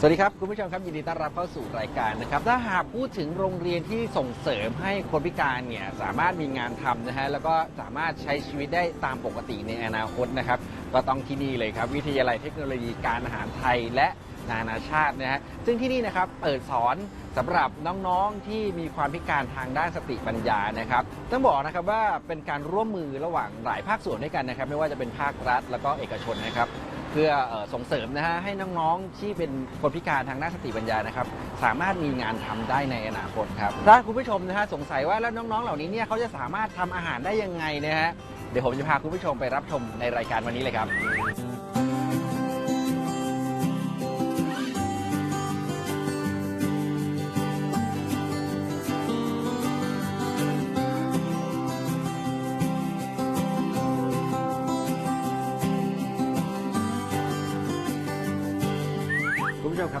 สวัสดีครับ คุณผู้ชมครับ ยินดีต้อนรับเข้าสู่รายการนะครับ ถ้าหากพูดถึงโรงเรียนที่ส่งเสริมให้คนพิการเนี่ยสามารถมีงานทำนะฮะแล้วก็สามารถใช้ชีวิตได้ตามปกติในอนาคตนะครับ ก็ต้องที่นี่เลยครับ วิทยาลัยเทคโนโลยีการอาหารไทยและนานาชาตินะฮะซึ่งที่นี่นะครับเปิดสอนสำหรับน้องๆที่มีความพิการทางด้านสติปัญญานะครับต้องบอกนะครับว่าเป็นการร่วมมือระหว่างหลายภาคส่วนด้วยกันนะครับ ไม่ว่าจะเป็นภาครัฐ แล้วก็เอกชนนะครับ พื่อส่งเสริมนะฮะให้น้องๆที่เป็นคนพิการทางด้านสติปัญญานะครับ สามารถมีงานทำได้ในอนาคตครับถ้าคุณผู้ชมนะฮะสงสัยว่าแล้วน้องๆ เหล่านี้เนี่ยเขาจะสามารถทำอาหารได้ยังไงนะฮะเดี๋ยวผมจะพาคุณผู้ชมไปรับชมในรายการวันนี้เลยครับ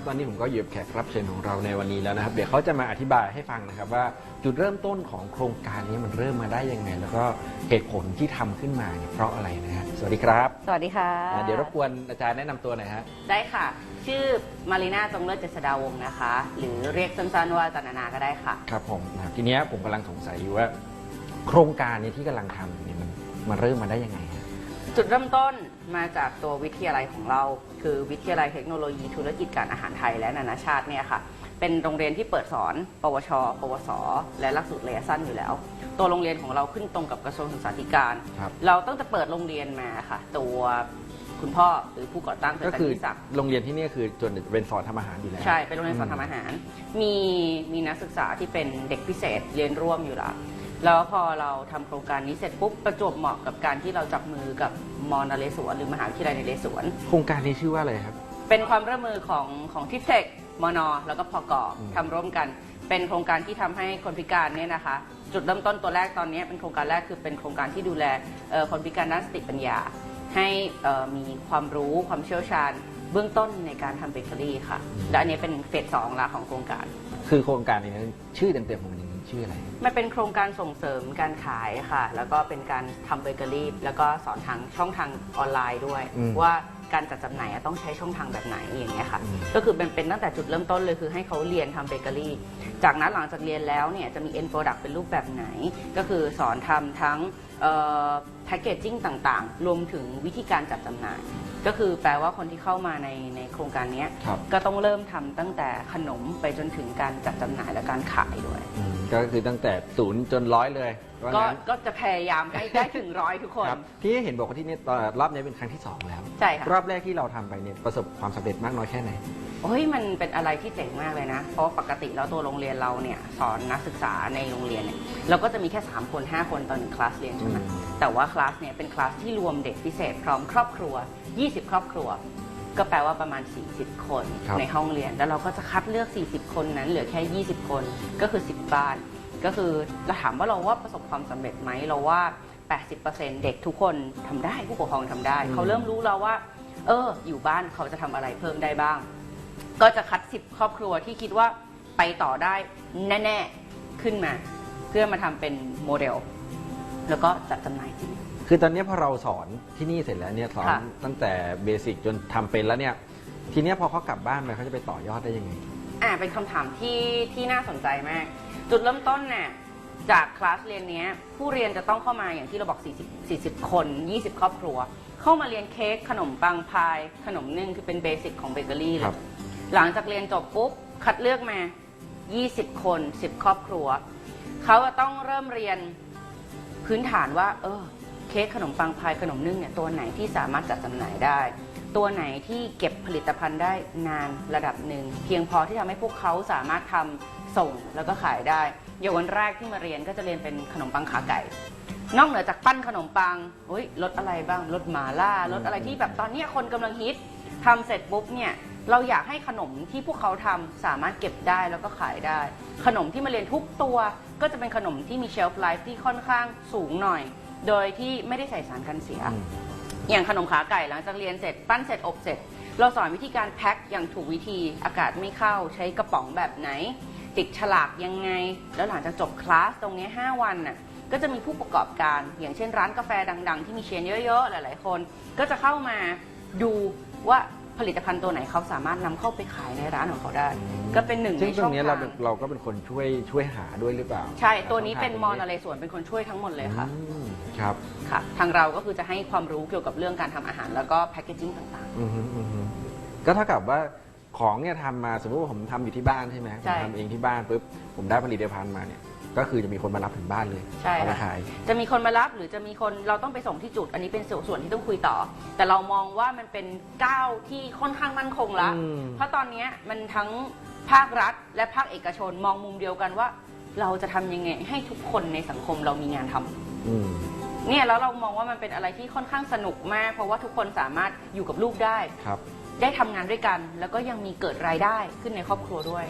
ตอนนี้ผมก็อยู่กับแขกรับเชิญของเราในวันนี้แล้วนะครับ เดี๋ยวเขาจะมาอธิบายให้ฟังนะครับว่าจุดเริ่มต้นของโครงการนี้มันเริ่มมาได้ยังไง แล้วก็เหตุผลที่ทำขึ้นมาเนี่ยเพราะอะไรนะฮะสวัสดีครับสวัสดีค่ะอ่าเดี๋ยวรบกวนอาจารย์แนะนำตัวหน่อยฮะได้ค่ะ ชื่อมารีนาจงเลิศเจษดาวงศ์นะคะ หรือเรียกสั้นๆว่าจันนานาก็ได้ค่ะ ครับผมนะครับทีเนี้ยผมกำลังสงสัยอยู่ว่า โครงการนี้ที่กำลังทำเนี่ยมันมันเริ่มมาได้ยังไงฮะ จุดเริ่มต้นมาจากตัววิทยาลัยของเรา คือวิทยาลัยเทคโนโลยีธุรกิจการอาหารไทยและนานาชาติเนี่ยค่ะเป็นโรงเรียนที่เปิดสอน ปวช ปวส และหลักสูตรระยะสั้นอยู่แล้ว ตัวโรงเรียนของเราขึ้นตรงกับกระทรวงศึกษาธิการ ครับ เราตั้งแต่เปิดโรงเรียนมาค่ะ ตัวคุณพ่อหรือผู้ก่อตั้งเป็นก็อาจารคือย์นิศักดิ์โรงเรียนที่เนี่ยคือจนเป็นสอนทำอาหารอยู่แล้ว ใช่ เป็นโรงเรียนสอนทำอาหาร มีมีนักศึกษาที่เป็นเด็กพิเศษเรียนร่วมอยู่แล้ว แล้วพอเราทำโครงการนี้เสร็จปุ๊บประจวบเหมาะกับการที่เราจับมือกับมอนเรศวรหรือมหาวิทยาลัยนเรศวร โครงการนี้ชื่อว่าอะไรครับ เป็นความร่วมมือของของทิเทคมอนอแล้วก็พกอืมทำร่วมกัน เป็นโครงการที่ทำให้คนพิการเนี่ยนะคะ จุดเริ่มต้นตัวแรกตอนนี้เป็นโครงการแรกคือเป็นโครงการที่ดูแลเอ่อคนพิการด้านสติปัญญา ให้เอ่อมีความรู้ความเชี่ยวชาญ เบื้องต้นในการทำเบเกอรี่ค่ะ และอันนี้เป็นเฟสสองละของโครงการ คือโครงการนี้ชื่อเต็มๆของมัน ชื่ออะไร มันเป็นโครงการส่งเสริมการขายค่ะ แล้วก็เป็นการทำเบเกอรี่ แล้วก็สอนทางช่องทางออนไลน์ด้วย อืมว่าการจัดจำหน่ายอะต้องใช้ช่องทางแบบไหนอย่างเงี้ยค่ะ อืม ก็คือเป็นเป็นตั้งแต่จุดเริ่มต้นเลยคือให้เขาเรียนทำเบเกอรี่ จากนั้นหลังจากเรียนแล้วเนี่ยจะมี end product เป็นรูปแบบไหน ก็คือสอนทำทั้งแพคเกจจิ้งต่างๆ รวมถึงวิธีการจัดจำหน่าย ก็คือแปลว่าคนที่เข้ามาในในโครงการเนี้ยครับ ก็ต้องเริ่มทำตั้งแต่ขนมไปจนถึงการจัดจำหน่ายและการขายด้วย อืมก็คือตั้งแต่ศูนย์จนร้อยเลยว่าก็งั้นก็จะพยายามให้ได้ถึงร้อยทุกคน ครับที่เห็นบอกว่าที่นี่ตอนรอบนี้เป็นครั้งที่สองแล้ว ใช่ค่ะ รอบแรกที่เราทำไปเนี่ยประสบความสำเร็จมากน้อยแค่ไหน โอ้ยมันเป็นอะไรที่เจ๋งมากเลยนะ เพราะปกติแล้วตัวโรงเรียนเราเนี่ยสอนนักศึกษาในโรงเรียนเนี่ยเราก็จะมีแค่ 3 คน 5 คนต่อหนึ่งคลาสเรียนใช่ไหมอืมแต่ว่าคลาสเนี่ยเป็นคลาสที่รวมเด็กพิเศษพร้อมครอบครัว 20 ครอบครัว ก็แปลว่าประมาณ 40 คนครับในห้องเรียน แล้วเราก็จะคัดเลือก 40 คนนั้นเหลือแค่ 20 คนก็คือ 10 บ้าน ก็คือเราถามว่าเราว่าประสบความสำเร็จไหมเราว่า 80%เด็กทุกคนทำได้ผู้ปกครองทำได้ เขาเริ่มรู้แล้วว่า เออ อยู่บ้านเขาจะทำอะไรเพิ่มได้บ้าง ก็จะคัด 10 ครอบครัวที่คิดว่าไปต่อได้แน่ ๆ ขึ้นมา เพื่อมาทำเป็นโมเดล แล้วก็จัดจำหน่ายจริง คือตอนนี้พอเราสอนที่นี่เสร็จแล้วเนี่ยสอนค่ะ ตั้งแต่เบสิกจนทำเป็นแล้วเนี่ย ทีเนี้ยพอเขากลับบ้านไปเขาจะไปต่อยอดได้ยังไง อ่าเป็นคำถามที่ที่น่าสนใจมาก จุดเริ่มต้นเนี่ยจากคลาสเรียนเนี้ยผู้เรียนจะต้องเข้ามาอย่างที่เราบอก 40 40 คน 20 ครอบครัว เข้ามาเรียนเค้กขนมปังพาย ขนมนึ่งคือเป็นเบสิกของเบเกอรี่เลครัยบ หลังจากเรียนจบปุ๊บ คัดเลือกมา 20 คน 10 ครอบครัว เขาจะต้องเริ่มเรียนพื้นฐานว่า เออ เค้กขนมปังพายขนมนึ่งเนี่ยตัวไหนที่สามารถจัดจำหน่ายได้ ตัวไหนที่เก็บผลิตภัณฑ์ได้นานระดับหนึ่ง เพียงพอที่ทำให้พวกเขาสามารถทำส่งแล้วก็ขายได้อย่างวันแรกที่มาเรียนก็จะเรียนเป็นขนมปังขาไก่นอกเหนือจากปั้นขนมปังเฮ้ยรสอะไรบ้างรสหมาล่ารสอะไรที่แบบตอนนี้คนกำลังฮิตทำเสร็จปุ๊บเนี่ย เราอยากให้ขนมที่พวกเขาทำสามารถเก็บได้แล้วก็ขายได้ ขนมที่มาเรียนทุกตัว ก็จะเป็นขนมที่มีเชลฟ์ไลฟ์ที่ค่อนข้างสูงหน่อย โดยที่ไม่ได้ใส่สารกันเสีย อืม อย่างขนมขาไก่หลังจากเรียนเสร็จปั้นเสร็จอบเสร็จ เราสอนวิธีการแพ็คอย่างถูกวิธีอากาศไม่เข้าใช้กระป๋องแบบไหน ติดฉลากยังไง แล้วหลังจากจบคลาสตรงเนี้ย5วันน่ะก็จะมีผู้ประกอบการ อย่างเช่นร้านกาแฟดัง ๆ ที่มีเชนเยอะๆ หลายๆ คน ก็จะเข้ามาดูว่า ผลิตภัณฑ์ตัวไหนเขาสามารถนำเข้าไปขายในร้านของเขาได้ ก็เป็นหนึ่งซึ่ในงตช่รองงเนี้ยทาเรางเป็นเราก็เป็นคนช่วยช่วยหาด้วยหรือเปล่าใช่ตัวนี้เป็นช่งมทางอนาเลส่วนเป็นคนช่วยทั้งหมดเลยค่ะ อืมครับค่ะ ทางเราก็คือจะให้ความรู้เกี่ยวกับเรื่องการทำอาหารแล้วก็แพคเกจิ้งต่าง อือฮึอือฮึก็เท่ากับว่าของเนี่ยทำมาสมมติว่าผมทำอยู่ที่บ้านใช่ไหมผมทำเองที่บ้านปุ๊บผมได้ผลิตภัณฑ์มาเนี่ย ก็คือจะมีคนมารับถึงบ้านเลยใช่เอาไปค่ะขายๆจะมีคนมารับหรือจะมีคนเราต้องไปส่งที่จุด อันนี้เป็นส่วนที่ต้องคุยต่อ แต่เรามองว่ามันเป็นก้าวที่ค่อนข้างมั่นคงละอืม เพราะตอนเนี้ยมันทั้งภาครัฐ และภาคเอกชนมองมุมเดียวกันว่า เราจะทำยังไงให้ทุกคนในสังคมเรามีงานทำ อืม เนี่ยแล้วเรามองว่ามันเป็นอะไรที่ค่อนข้างสนุกมาก เพราะว่าทุกคนสามารถอยู่กับลูกได้ ครับ ได้ทำงานด้วยกัน แล้วก็ยังมีเกิดรายได้ขึ้นในครอบครัวด้วย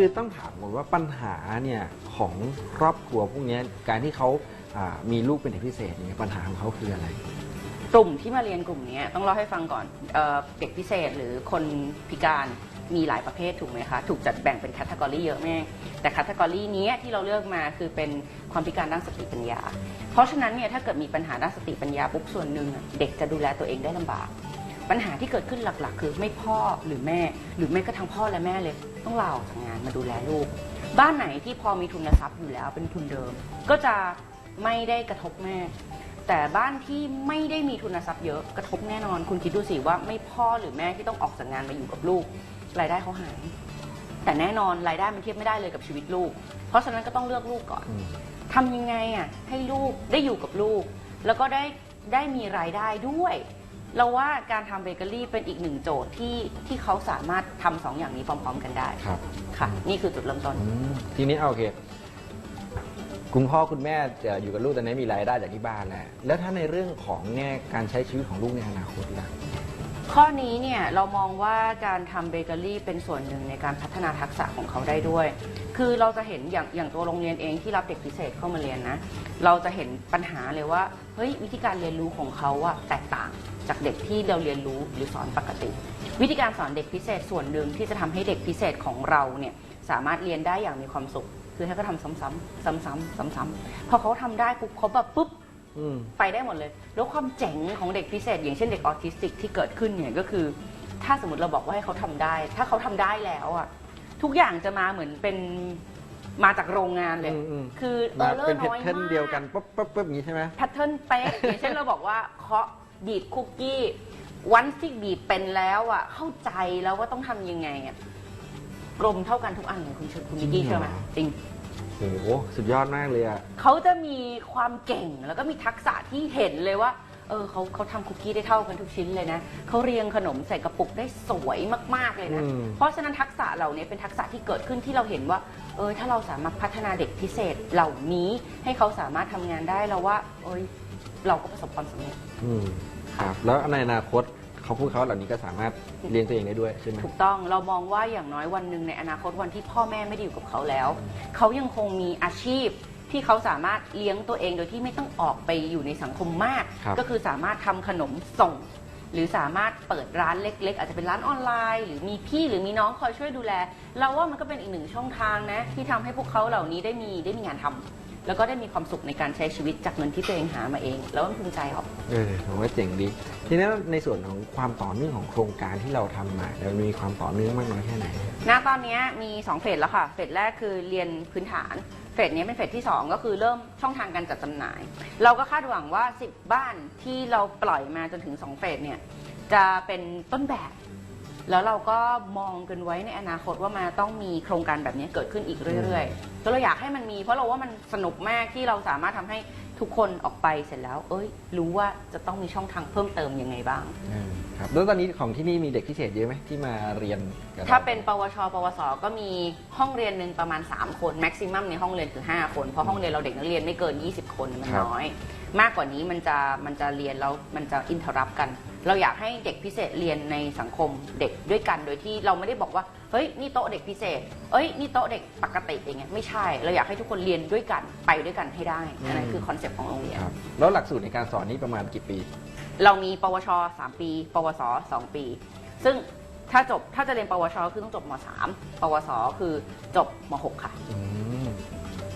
คือต้องถามก่อนว่าปัญหาเนี่ยของครอบครัวพวกเนี้ยการที่เขาอ่ามีลูกเป็นเด็กพิเศษเนี่ยปัญหาของเขาคืออะไร กลุ่มที่มาเรียนกลุ่มนี้ต้องเล่าให้ฟังก่อนเออเด็กพิเศษหรือคนพิการมีหลายประเภทถูกไหมคะ ถูกจัดแบ่งเป็นแคตตากรีเยอะมากแต่แคตตากรีนี้ที่เราเลือกมาคือเป็นความพิการด้านสติปัญญา เพราะฉะนั้นเนี่ยถ้าเกิดมีปัญหาด้านสติปัญญาปุ๊บส่วนหนึ่งอะเด็กจะดูแลตัวเองได้ลำบาก ปัญหาที่เกิดขึ้นหลักๆ คือไม่พ่อหรือแม่ หรือไม่กระทั่งพ่อและแม่เลย ต้องลาออกจากงานมาดูแลลูก บ้านไหนที่พอมีทุนทรัพย์อยู่แล้วเป็นทุนเดิม ก็จะไม่ได้กระทบแม่ แต่บ้านที่ไม่ได้มีทุนทรัพย์เยอะกระทบแน่นอน คุณคิดดูสิว่าไม่พ่อหรือแม่ที่ต้องออกจากงานมาอยู่กับลูกรายได้เขาหายแต่แน่นอนรายได้มันเทียบไม่ได้เลยกับชีวิตลูก เพราะฉะนั้นก็ต้องเลือกลูกก่อนอืมทำยังไงอะให้ลูกได้อยู่กับลูก แล้วก็ได้ได้มีรายได้ด้วย เราว่าการทำเบเกอรี่เป็นอีกหนึ่งโจทย์ที่ที่เขาสามารถทำสองอย่างนี้พร้อม ๆ กันได้ครับ ค่ะ นี่คือจุดเริ่มต้น อืมทีนี้เอาโอเค คุณพ่อคุณแม่จะอยู่กับลูกตอนนี้มีรายได้จากที่บ้านแล้วแล้วถ้าในเรื่องของแง่การใช้ชีวิตของลูกในอนาคตล่ะ ข้อนี้เนี่ยเรามองว่าการทำเบเกอรี่เป็นส่วนหนึ่งในการพัฒนาทักษะของเขาได้ด้วย คือเราจะเห็นอย่างอย่างตัวโรงเรียนเองที่รับเด็กพิเศษเข้ามาเรียนนะ เราจะเห็นปัญหาเลยว่า เฮ้ยวิธีการเรียนรู้ของเขาอะแตกต่าง จากเด็กที่เราเรียนรู้หรือสอนปกติ วิธีการสอนเด็กพิเศษส่วนหนึ่งที่จะทำให้เด็กพิเศษของเราเนี่ยสามารถเรียนได้อย่างมีความสุข คือให้เขาทำซ้ำๆซ้ำๆซ้ำๆพอเขาทำได้ปุ๊บเขาแบบปุ๊บอืมไปได้หมดเลย แล้วความเจ๋งของเด็กพิเศษ อย่างเช่นเด็กออทิสติกที่เกิดขึ้นเนี่ยก็คือ ถ้าสมมติเราบอกว่าให้เขาทำได้ ถ้าเขาทำได้แล้วอะทุกอย่างจะมาเหมือนเป็นมาจากโรงงานเลยอืมอืมคือเอมาอเลอเป็นร์แพทน้อยเทิร์นมากเดียวกันปุ๊บปุ๊บปุ๊บอย่างนี้ใช่ไหมแพทเทิร์นเป๊ะอย่างเช่นเราบอกว่าเคาะ บีบคุกกี้วันที่บีบเป็นแล้วอะเข้าใจแล้วว่าต้องทำยังไงอะกลมเท่ากันทุกอันเลยคุณเชคุณมิกกี้จริงเชื่อเหไหรมอจริง โอ้โหสุดยอดมากเลยอะเขาจะมีความเก่งแล้วก็มีทักษะที่เห็นเลยว่า เออเขาเขาทำคุกกี้ได้เท่ากันทุกชิ้นเลยนะ เขาเรียงขนมใส่กระปุกได้สวยมาก ๆ เลยนะ อืม เพราะฉะนั้นทักษะเหล่านี้เป็นทักษะที่เกิดขึ้นที่เราเห็นว่า เออถ้าเราสามารถพัฒนาเด็กพิเศษเหล่านี้ให้เขาสามารถทำงานได้เราว่า เอย เราก็ประสบความสำเร็จ อืมครับ แล้วในอนาคตเขาพูดเขาเหล่านี้ก็สามารถเลี้ยงตัวเองได้ด้วยใช่ไหม ถูกต้องเรามองว่าอย่างน้อยวันหนึ่งในอนาคตวันที่พ่อแม่ไม่ได้อยู่กับเขาแล้ว เขายังคงมีอาชีพที่เขาสามารถเลี้ยงตัวเองโดยที่ไม่ต้องออกไปอยู่ในสังคมมาก ครับ ก็คือสามารถทำขนมส่ง หรือสามารถเปิดร้านเล็ก ๆ อาจจะเป็นร้านออนไลน์ หรือมีพี่หรือมีน้องคอยช่วยดูแล เราว่ามันก็เป็นอีกหนึ่งช่องทางนะ ที่ทำให้พวกเขาเหล่านี้ได้มีได้มีงานทำ แล้วก็ได้มีความสุขในการใช้ชีวิตจากเงินที่ตัวเองหามาเอง แล้วมันภูมิใจครับ เออผมว่าเจ๋งดี ทีนี้ในส่วนของความต่อเนื่องของโครงการที่เราทำมาเรามีความต่อเนื่องมากน้อยแค่ไหน ณตอนนี้มี 2 เฟสแล้วค่ะ เฟสแรกคือเรียนพื้นฐาน เฟสนี้เป็นเฟสที่ 2 ก็คือเริ่มช่องทางการจัดจำหน่าย เราก็คาดหวังว่า 10 บ้านที่เราปล่อยมาจนถึง 2 เฟสเนี่ยจะเป็นต้นแบบ แล้วเราก็มองกันไว้ในอนาคตว่ามันต้องมีโครงการแบบนี้เกิดขึ้นอีกเรื่อยๆก็เราอยากให้มันมี เพราะเราว่ามันสนุกมากที่เราสามารถทำให้ทุกคนออกไปเสร็จแล้ว เอ้ย รู้ว่าจะต้องมีช่องทางเพิ่มเติมยังไงบ้างครับแล้วตอนนี้ของที่นี่มีเด็กพิเศษเยอะไหมที่มาเรียนกับรถ้าเป็นปวช ปวส ก็มีห้องเรียนหนึ่งประมาณ 3 คนแม็กซิมัมในห้องเรียนคือ 5 คน เพราะห้องเรียนเราเด็กนักเรียนไม่เกิน 20 คนมันครับน้อย มากกว่านี้มันจะมันจะเรียนแล้วมันจะอินเทอร์รับกัน เราอยากให้เด็กพิเศษเรียนในสังคมเด็กด้วยกันโดยที่เราไม่ได้บอกว่าเฮ้ยนี่โต๊ะเด็กพิเศษ เอ้ยนี่โต๊ะเด็กปกติอย่างเงี้ยไม่ใช่ เราอยากให้ทุกคนเรียนด้วยกันไปด้วยกันให้ได้อันนั้นคือคอนเซ็ปต์ของโรงเรียน ครับแล้วหลักสูตรในการสอนนี่ประมาณกี่ปี เรามีปวช 3 ปี ปวส 2 ปี ซึ่งถ้าจบถ้าจะเรียนปวชคือต้องจบม 3 ปวส คือจบม 6 ค่ะอืม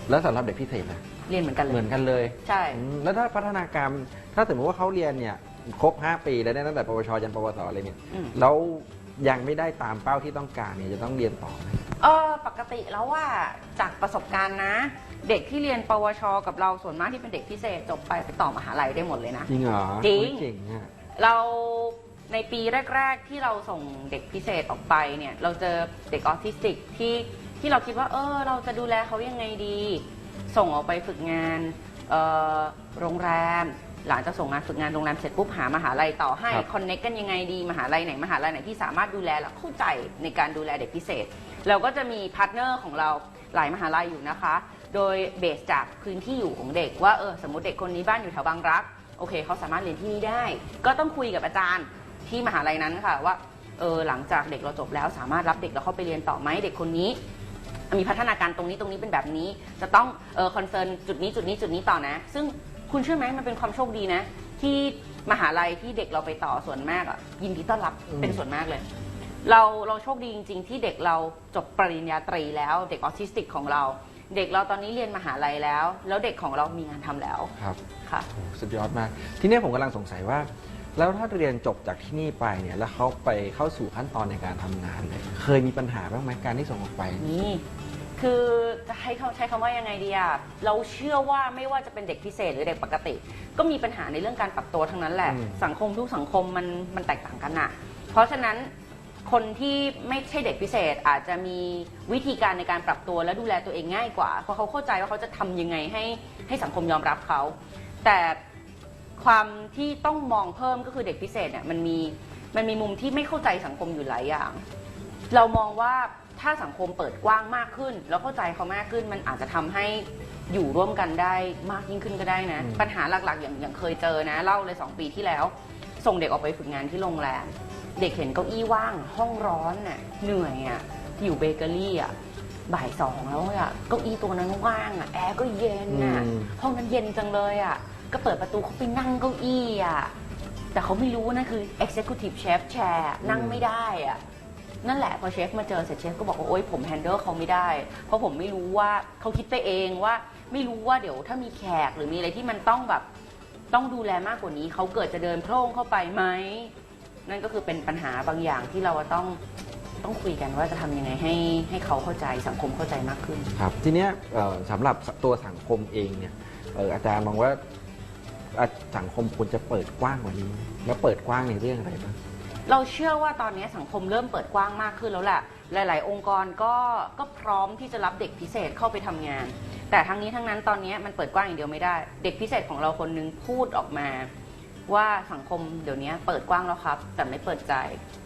แล้วสำหรับเด็กพิเศษนะเรียนเหมือนกันเลเหมืยอนกันเลย ใช่ อืมแล้วถ้าพัฒนาการถ้าสมมติว่าเขาเรียนเนี่ย ครบ 5 ปีแล้วเนี่ยตั้งแต่ปวชยันปวสเลยเนี่ยอืม แล้วยังไม่ได้ตามเป้าที่ต้องการเนี่ยจะต้องเรียนต่อไหม เออปกติแล้วว่าจากประสบการณ์นะ เด็กที่เรียนปวช กับเราส่วนมากที่เป็นเด็กพิเศษจบไปไปต่อมหาลัยได้หมดเลยนะ จริงเหรอจริงโอ้ยเจ๋งอะเราในปีแรก ๆ ที่เราส่งเด็กพิเศษออกไปเนี่ยเราเจอเด็กออทิสติกที่ที่เราคิดว่า เออ เราจะดูแลเขายังไงดี ส่งออกไปฝึกงานเอ่อโรงแรม หลังจากส่งงานฝึกงานโรงแรมเสร็จปุ๊บหามหาลัยต่อให้ครับ คอนเน็กกันยังไงดีมหาลัยไหนมหาลัยไหนที่สามารถดูแลและเข้าใจในการดูแลเด็กพิเศษ เราก็จะมีพาร์ทเนอร์ของเราหลายมหาลัยอยู่นะคะ โดยเบสจากพื้นที่อยู่ของเด็กว่าเออสมมติเด็กคนนี้บ้านอยู่แถวบางรัก โอเคเขาสามารถเรียนที่นี่ได้ ก็ต้องคุยกับอาจารย์ที่มหาลัยนั้นค่ะว่าเออหลังจากเด็กเราจบแล้วสามารถรับเด็กเราเข้าไปเรียนต่อไหมเด็กคนนี้ มีพัฒนาการตรงนี้ตรงนี้เป็นแบบนี้ จะต้องเออคอนเซิร์นจุดนี้จุดนี้จุดนี้ต่อนะ ซึ่ง คุณเชื่อไหมมันเป็นความโชคดีนะ ที่มหาลัยที่เด็กเราไปต่อส่วนมากอะยินดีต้อนรับอืมเป็นส่วนมากเลย เราเราโชคดีจริง ๆ ที่เด็กเราจบปริญญาตรีแล้ว เด็กออทิสติกของเรา เด็กเราตอนนี้เรียนมหาลัยแล้ว แล้วเด็กของเรามีงานทำแล้วครับค่ะโอ้สุดยอดมาก ทีนี้ผมกำลังสงสัยว่า แล้วถ้าเรียนจบจากที่นี่ไปเนี่ยแล้วเขาไปเข้าสู่ขั้นตอนในการทำงานเนี่ยเคยมีปัญหาบ้างไหมการที่ส่งออกไปนี่ คือจะให้เขาใช้คำว่ายังไงดีอะเราเชื่อว่าไม่ว่าจะเป็นเด็กพิเศษหรือเด็กปกติ ก็มีปัญหาในเรื่องการปรับตัวทั้งนั้นแหละ อืม สังคมทุกสังคมมันมันแตกต่างกันอะเพราะฉะนั้นคนที่ไม่ใช่เด็กพิเศษอาจจะมีวิธีการในการปรับตัวและดูแลตัวเองง่ายกว่า เพราะเขาเข้าใจว่าเขาจะทำยังไงให้ให้สังคมยอมรับเขา แต่ความที่ต้องมองเพิ่มก็คือเด็กพิเศษเนี่ยมันมีมันมีมุมที่ไม่เข้าใจสังคมอยู่หลายอย่าง เรามองว่า ถ้าสังคมเปิดกว้างมากขึ้น แล้วเข้าใจเขามากขึ้นมันอาจจะทำให้อยู่ร่วมกันได้มากยิ่งขึ้นก็ได้นะอืมปัญหาหลักๆ อย่างอย่างเคยเจอนะเล่าเลยสองปีที่แล้ว ส่งเด็กออกไปฝึกงานที่โรงแรมเด็กเห็นเก้าอี้ว่างห้องร้อนน่ะเหนื่อยอะอยู่เบเกอรี่อะบ่ายสองแล้วอะเก้าอี้ตัวนั้นว่างอะแอร์ก็เย็นอะอืมห้องนั้นเย็นจังเลยอะก็เปิดประตูเขาไปนั่งเก้าอี้อะแต่เขาไม่รู้ว่านั่นคือ executive chef chair นั่งไม่ได้อะ นั่นแหละพอเชฟมาเจอเสร็จเชฟก็บอกว่าโอ๊ยผมแฮนเดิลเขาไม่ได้ เพราะผมไม่รู้ว่าเขาคิดไปเองว่าไม่รู้ว่าเดี๋ยวถ้ามีแขกหรือมีอะไรที่มันต้องแบบต้องดูแลมากกว่านี้เขาเกิดจะเดินโพร่งเข้าไปไหมนั่นก็คือเป็นปัญหาบางอย่างที่เราต้องต้องคุยกันว่าจะทำยังไงให้ให้เขาเข้าใจสังคมเข้าใจมากขึ้น ครับทีเนี้ยเอ่อสำหรับตัวสังคมเองเนี่ยเอ่ออาจารย์มองว่าอะสังคมควรจะเปิดกว้างกว่านี้ แล้วเปิดกว้างในเรื่องอะไรบ้าง เราเชื่อว่าตอนนี้สังคมเริ่มเปิดกว้างมากขึ้นแล้วแหละ หลาย ๆ องค์กรก็ก็พร้อมที่จะรับเด็กพิเศษเข้าไปทำงาน แต่ทั้งนี้ทั้งนั้นตอนนี้มันเปิดกว้างอย่างเดียวไม่ได้ เด็กพิเศษของเราคนนึงพูดออกมา ว่าสังคมเดี๋ยวนี้เปิดกว้างแล้วครับ แต่ไม่เปิดใจ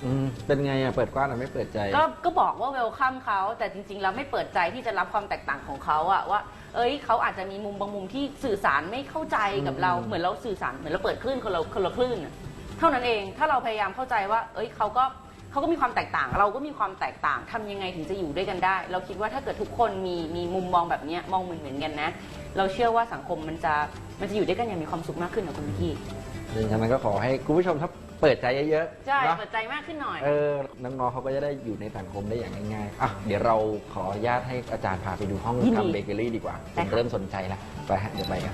อืมเป็นไงอะเปิดกว้างแต่ไม่เปิดใจ ก็ก็บอกว่าเวลคัมเขาแต่จริง ๆ แล้วไม่เปิดใจที่จะรับความแตกต่างของเขาอะว่า เอ้ยเขาอาจจะมีมุมบางมุมที่สื่อสารไม่เข้าใจกับเราอืมเหมือนเราสื่อสารเหมือนเราเปิดคลื่นคนละคนละคลื่นอะ เท่านั้นเองถ้าเราพยายามเข้าใจว่า เอ้ยเขาก็เขาก็มีความแตกต่าง เราก็มีความแตกต่างทำยังไงถึงจะอยู่ด้วยกันได้ เราคิดว่าถ้าเกิดทุกคนมีมีมุมมองแบบเนี้ยมองเหมือนเหมือนๆกันนะ เราเชื่อว่าสังคมมันจะมันจะอยู่ด้วยกันอย่างมีความสุขมากขึ้นนะคุณพี่ดังนั้นก็ขอให้คุณผู้ชมถ้าเปิดใจเยอะๆใช่เนอะเปิดใจมากขึ้นหน่อยเออน้องๆเขาก็จะได้อยู่ในสังคมได้อย่างง่ายๆอะเดี๋ยวเราขออนุญาตให้อาจารย์พาไปดูห้องยินดีทำเบเกอรี่ดีกว่าผได้มค่ะเริ่มสนใจแล้วไปฮะเดี๋ยวไปกัน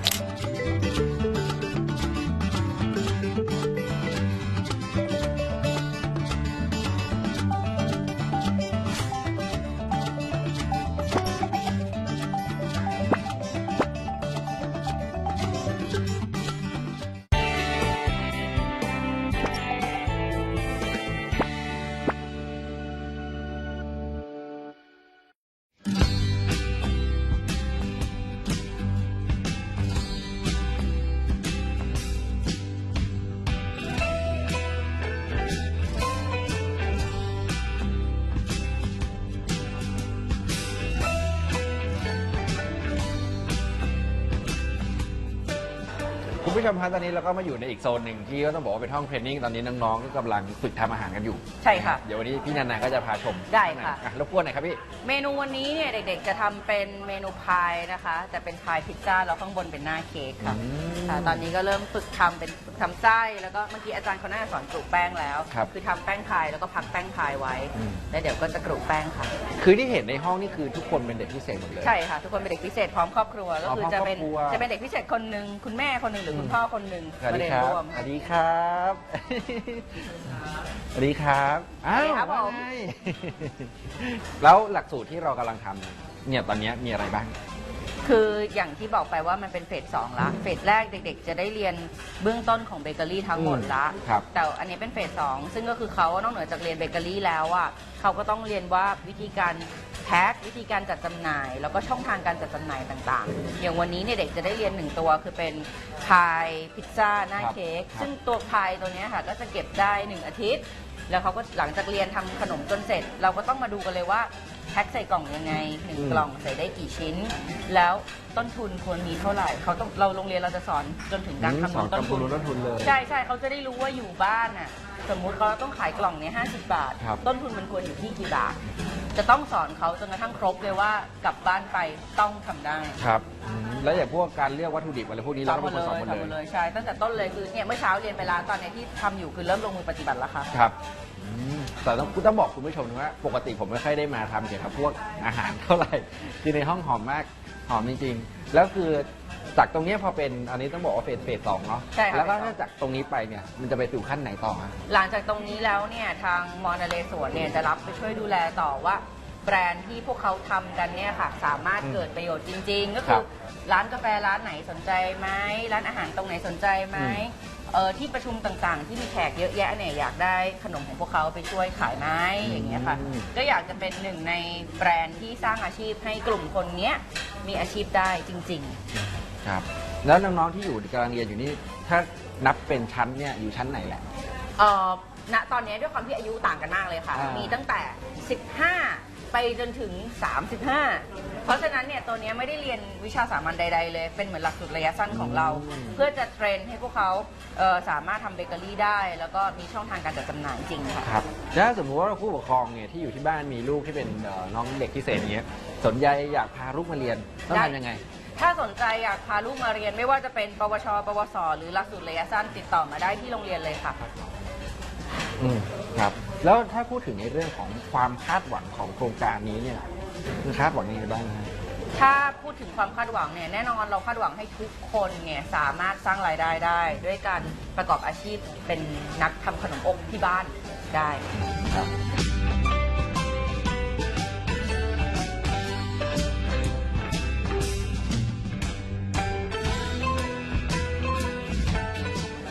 ผู้ชมครับตอนนี้เราก็มาอยู่ในอีกโซนหนึ่งที่ก็ต้องบอกว่าเป็นห้องเทรนนิ่งตอนนี้น้องๆก็กำลังฝึกทำอาหารกันอยู่ใช่ค่ะเดี๋ยววันนี้พี่นันนาก็จะพาชมได้ค่ะ อ่รบกวนหน่อยครับพี่ เมนูวันนี้เนี่ยเด็กๆ จะทำเป็นเมนูพายนะคะจะเป็นพายพิซซ่าแล้วข้างบนเป็นหน้าเค้กค่ะอืมค่ะ ตอนนี้ก็เริ่มฝึกทำเป็นฝึกทำไส้แล้วก็เมื่อกี้อาจารย์เขาน่าจะสอนกรุแป้งแล้วครับอทำแป้งพายแล้วก็พักแป้งพายไว้ อืม แล้วเดี๋ยวก็จะกรุแป้งค่ะ คือที่เห็นในห้องนี่คือทุกคนเป็นเด็กพิเศษหมดเลย ใช่ค่ะ ทุกคนเป็นเด็กพิเศษพร้อมครอบครัวก็อ๋อคือจะเป็นพร้อมครอบครัวจะเป็นเด็กพิเศษคนหนึ่งคุณแม่คนหนึ่งหรือคุณพ่อคนหนึ่งสวัสมาดีเรียนครับร่วม สวัสดีครับ สวัสดีครับ อ้าสวัสดีวครับว่าผมไง แล้วหลักสูตรที่เรากำลังทำเนี่ยตอนนี้มีอะไรบ้าง คืออย่างที่บอกไปว่ามันเป็นเฟสสองละเฟสแรกเด็ก ๆ จะได้เรียนเบื้องต้นของเบเกอรี่ทั้งหมดละ อืมครับ แต่อันนี้เป็นเฟสสองซึ่งก็คือเขานอกเหนือจากเรียนเบเกอรี่แล้วอะเขาก็ต้องเรียนว่าวิธีการ แพ็ควิธีการจัดจำหน่าย แล้วก็ช่องทางการจัดจำหน่ายต่างๆ อย่างวันนี้เนี่ยเด็กจะได้เรียนหนึ่งตัวคือเป็นพายพิซซ่าหน้าครับเค้กครับ ซึ่งตัวพายตัวเนี้ยค่ะก็จะเก็บได้หนึ่งอาทิตย์ แล้วเขาก็หลังจากเรียนทำขนมจนเสร็จ เราก็ต้องมาดูกันเลยว่า แพ็คใส่กล่องยังไงหนึ่งอืมกล่องใส่ได้กี่ชิ้น แล้วต้นทุนควรมีเท่าไหร่เขาต้องเราโรงเรียนเราจะสอนจนถึงการอืมคำนสอวนณต้นทุนคำนวณต้นทุนเลย ใช่ใช่เขาจะได้รู้ว่าอยู่บ้านน่ะ สมมุติเขาต้องขายกล่องเนี้ย50บาท ครับต้นทุนมันควรอยู่ที่กี่บาท จะต้องสอนเขาจนกระทั่งครบเลยว่ากลับบ้านไปต้องทำได้ ครับอืมแล้วอย่างพวกการเลือกวัตถุดิบอะไรพวกนี้เราทำก็หมเป็ดนคนเลสอนยหมดทำหมดเลเลยยใช่ตั้งแต่ต้นเลยคือเนี่ยเมื่อเช้าเรียนไปแล้วตอนเนี้ยที่ทำอยู่คือเริ่มลงมือปฏิบัติแล้วค่ะ ครับอืม แต่ต้องต้องบอกคุณผู้ชมนะว่า ปกติผมไม่ค่อยได้มาทำเกี่ยวกับพวกอาหารเท่าไหร่คือในห้องหอมมากหอมจริงๆ แล้วคือจากตรงเนี้ยพอเป็นอันนี้ต้องบอกว่าเฟสเฟสสองเนาะใช่ค่ะ แล้วก็เฟสสองถ้าจากตรงนี้ไปเนี่ยมันจะไปสู่ขั้นไหนต่อฮะ หลังจากตรงนี้แล้วเนี่ยทางมอนเลสวนเนี่ยจะรับไปช่วยดูแลต่อว่าแบรนด์ที่พวกเขาทำกันเนี่ยค่ะ สามารถอืมเกิดประโยชน์จริง ๆ ก็คคืรัอบร้านกาแฟร้านไหนสนใจไหมร้านอาหารตรงไหนสนใจไหมอืม เออที่ประชุมต่างๆ ที่มีแขกเยอะแยะเนี่ยอยากได้ขนมของพวกเขาไปช่วยขายไหมอย่างเงี้ยค่ะอืม ก็อยากจะเป็นหนึ่งในแบรนด์ที่สร้างอาชีพให้กลุ่มคนเนี้ยมีอาชีพได้จริงๆครับ แล้วน้องๆที่อยู่กำลังเรียนอยู่นี่ ถ้านับเป็นชั้นเนี่ยอยู่ชั้นไหนแหละเอ่อณตอนนี้ด้วยความที่อายุต่างกันมากเลยค่ะ อ่ามีมีตั้งแต่ 15 ไปจนถึง 35 เพราะฉะนั้นเนี่ยตัวเนี้ยไม่ได้เรียนวิชาสามัญใด ๆ เลย เป็นเหมือนหลักสูตรระยะสั้นของเรา เพื่อจะเทรนให้พวกเขาเอ่อสามารถทำเบเกอรี่ได้ แล้วก็มีช่องทางการจัดจำหน่ายจริงค่ะ ครับถ้าสมมติว่าผู้ปกครองเนี่ยที่อยู่ที่บ้านมีลูกที่เป็นเอ่อน้องเด็กพิเศษอย่างเงี้ยสนใจอยากพาลูกมาเรียนต้องได้ ทำยังไง ถ้าสนใจอยากพาลูกมาเรียนไม่ว่าจะเป็นปวช ปวส หรือหลักสูตรระยะสั้นติดต่อมาได้ที่โรงเรียนเลยค่ะ อืมครับ แล้วถ้าพูดถึงในเรื่องของความคาดหวังของโครงการนี้เนี่ย คือคาดหวังยังไงบ้างฮะ ถ้าพูดถึงความคาดหวังเนี่ยแน่นอนเราคาดหวังให้ทุกคนเนี่ยสามารถสร้างรายได้ได้ ด้วยการประกอบอาชีพเป็นนักทำขนมอบที่บ้านได้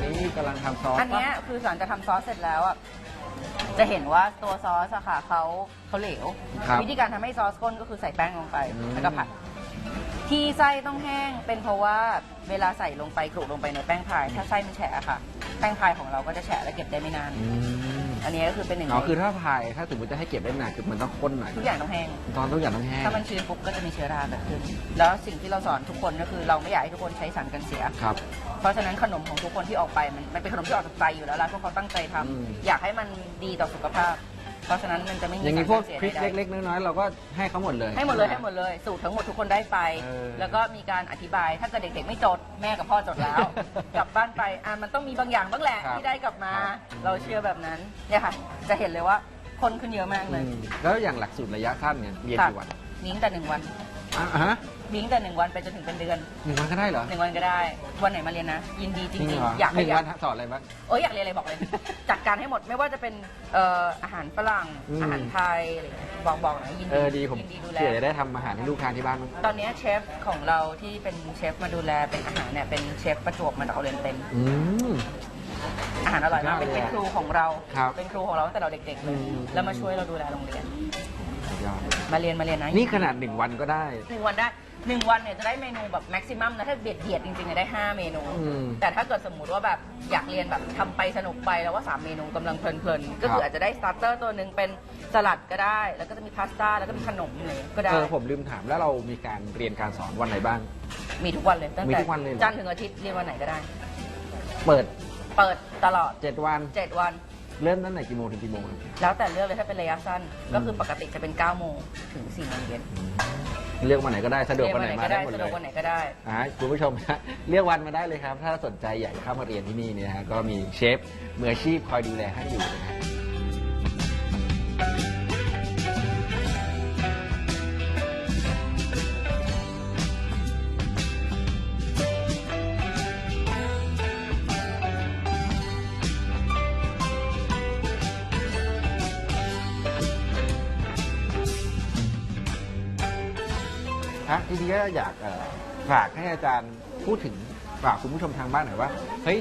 นี่กำลังทำซอสอันเนี้ยคือหลังจากทำซอสเสร็จแล้วอะ จะเห็นว่าตัวซอสอะค่ะเขาเขาเหลว ครับวิธีการทำให้ซอสข้นก็คือใส่แป้งลงไปอืม แล้วก็ผัด ที่ไส้ต้องแห้งเป็นเพราะว่าเวลาใส่ลงไปกรุลงไปในแป้งพาย ถ้าไส้มันแฉะค่ะ แป้งพายของเราก็จะแฉะและเก็บได้ไม่นาน อืม อันนี้ก็คือเป็นหนึ่งอ๋อในคือถ้าพายถ้าสมมติจะให้เก็บได้นานคือมันต้องข้นหน่อยทุกอย่างต้องแห้ง ตอนทุกอย่างต้องแห้ง ถ้ามันชื้นปุ๊บก็จะมีเชื้อราเกิดขึ้น แล้วสิ่งที่เราสอนทุกคนก็คือเราไม่อยากให้ทุกคนใช้สารกันเสีย ครับ เพราะฉะนั้นขนมของทุกคนที่ออกไปมันมันเป็นขนมที่ออกจากใจอยู่แล้วล่ะพวกเขาตั้งใจทำอืมอยากให้มันดีต่อสุขภาพ เพราะฉะนั้นมันจะไม่มีอย่างนี้สารพวกกันเสียพริกใดๆ เล็ก ๆ น้อยๆเราก็ให้เขาหมดเลย ให้หมดเลยให้หมดเลย สูตรทั้งหมดทุกคนได้ไป เออแล้วก็มีการอธิบายถ้าเกิดเด็กๆไม่จดแม่กับพ่อจดแล้ว กลับบ้านไปอะมันต้องมีบางอย่างบ้างแหละครับที่ได้กลับมา ครับ เราเชื่อแบบนั้นเนี่ยค่ะ จะเห็นเลยว่าคนขึ้นเยอะมากเลยอืมแล้วอย่างหลักสูตรระยะสั้นเนี่ยเรียนค่ะกี่วันมีตั้งแต่หนึ่งวัน อะฮะมีตั้งแต่หนึ่งวันไปจนถึงเป็นเดือนหนึ่งวันก็ได้เหรอหนึ่งวันก็ได้ วันไหนมาเรียนนะ ยินดีจริงเหรๆอยากหให้นึ่งอยาวักนสอนอะไรบ้าง เอยอยากเรียนอะไรบอกเลย จัดการให้หมดไม่ว่าจะเป็นเอ่ออาหารฝรั่งอืม อาหารไทยอะไรอย่างเงี้ยบอกบอกนะยินเอดีอดีผมยินดีดูแล เผื่อจะได้ทำอาหารให้ลูกทานที่บ้านบ้างตอนนี้เชฟของเราที่เป็นเชฟมาดูแลเป็นอาหารเนี่ยเป็นเชฟประจวบมาจากเรียนเต็ม อืม อาหารอร่อยมาก เป็นสุดยอดเลยเป็นครูของเรา ครับเป็นครูของเราตั้งแต่เราเด็กๆเลยอืมแล้วมาช่วยเราดูแลโรงเรียน สุดยอดมาเรียนมาเรียนนะนี่ขนาดหนึ่งวันก็ได้ หนึ่งวันได้หนึ่งวันเนี่ยจะได้เมนูแบบแม็กซิมัมนะถ้าเบียดเบียดจริงๆจะได้ห้าเมนู อืมแต่ถ้าเกิดสมมุติว่าแบบอยากเรียนแบบทำไปสนุกไปแล้วว่าสามเมนูกำลังเพลินๆ ก็คืออาจจะได้สตาร์เตอร์ตัวหนึ่งเป็นสลัดก็ได้ แล้วก็จะมีพาสต้าแล้วก็มีขนมเลยก็ได้ เออผมลืมถามแล้วเรามีการเรียนการสอนวันไหนบ้าง มีทุกวันเลยตั้งมีแต่ทุกวันเลยเหรอ จันทร์ถึงอาทิตย์เรียนวันไหนก็ได้อเปิด เปิดตลอด7วัน 7 วัน เริ่มตั้งแต่กี่โมงถึงกี่โมงครับแล้วแต่เลือกเลยถ้าเป็นระยะสั้น ก็คือปกติจะเป็น 9 โมงถึง4โมงเย็นเลือกวันไหนก็ได้สะดวกเรียกวันวันไหนไหนมาก็ได้ได้หมดสะเลดวกยวันไหนก็ได้ อ่าคุณผู้ชมฮะเรียกวันมาได้เลยครับ ถ้าสนใจอยากเข้ามาเรียนที่นี่เนี่ยฮะก็มีเชฟมืออาชีพคอยดูแลให้อยู่นะฮะะทีนี้ก็อยากเอ่อฝากให้อาจารย์พูดถึงฝากคุณผู้ชมทางบ้านหน่อยว่าเฮ้ย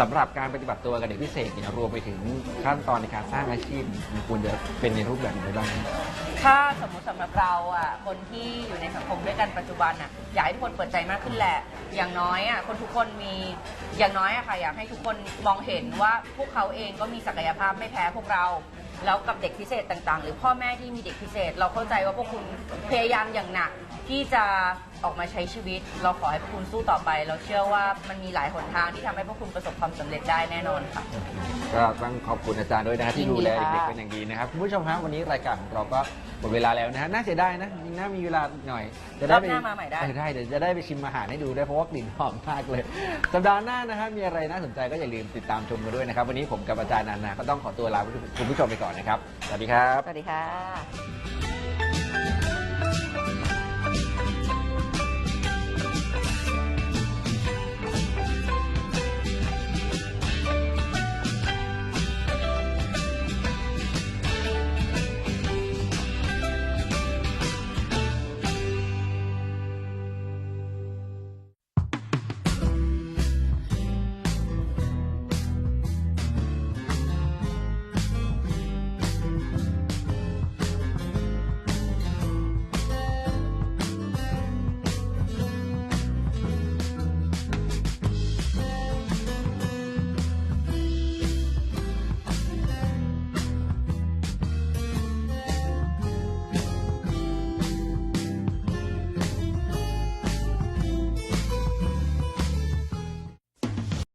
สำหรับการปฏิบัติตัวกับเด็กพิเศษเนี่ยรวมไปถึงขั้นตอนในการสร้างอาชีพมันควรจะเป็นในรูปแบบไหนบ้าง ถ้าสมมติสำหรับเราอะคนที่อยู่ในสังคมด้วยกันปัจจุบันอะอยากให้ทุกคนเปิดใจมากขึ้นแหละ อย่างน้อยอะคนทุกคนมีอย่างน้อยอะค่ะอยากให้ทุกคนมองเห็นว่าพวกเขาเองก็มีศักยภาพไม่แพ้พวกเรา แล้วกับเด็กพิเศษต่างๆ หรือพ่อแม่ที่มีเด็กพิเศษ เราเข้าใจว่าพวกคุณพยายามอย่างหนักที่จะ ออกมาใช้ชีวิต เราขอให้พวกคุณสู้ต่อไป เราเชื่อว่ามันมีหลายหนทางที่ทำให้พวกคุณประสบความสำเร็จได้แน่นอนค่ะ ก็ต้องขอบคุณอาจารย์ด้วยนะครับที่ยินดีดูแลค่ะ เด็กๆเป็นอย่างดีนะครับคุณผู้ชมครับวันนี้รายการของเราก็หมดเวลาแล้วนะฮะน่าเสียดายนะจริงๆน่ามีเวลาหน่อยจะได้ไปรอบหน้ามาใหม่ได้ เออได้เดี๋ยวจะได้ไปชิมอาหารให้ดูได้วยเพราะว่ากลิ่นหอมมากเลย สัปดาห์หน้านะฮะมีอะไรน่าสนใจก็อย่าลืมติดตามชมกันด้วยนะครับวันนี้ผมกับอาจารย์นันนะก็ต้องขอตัวลาคุณผู้ชมไปก่อนนะครับสวัสดีครับ สวัสดีค่ะ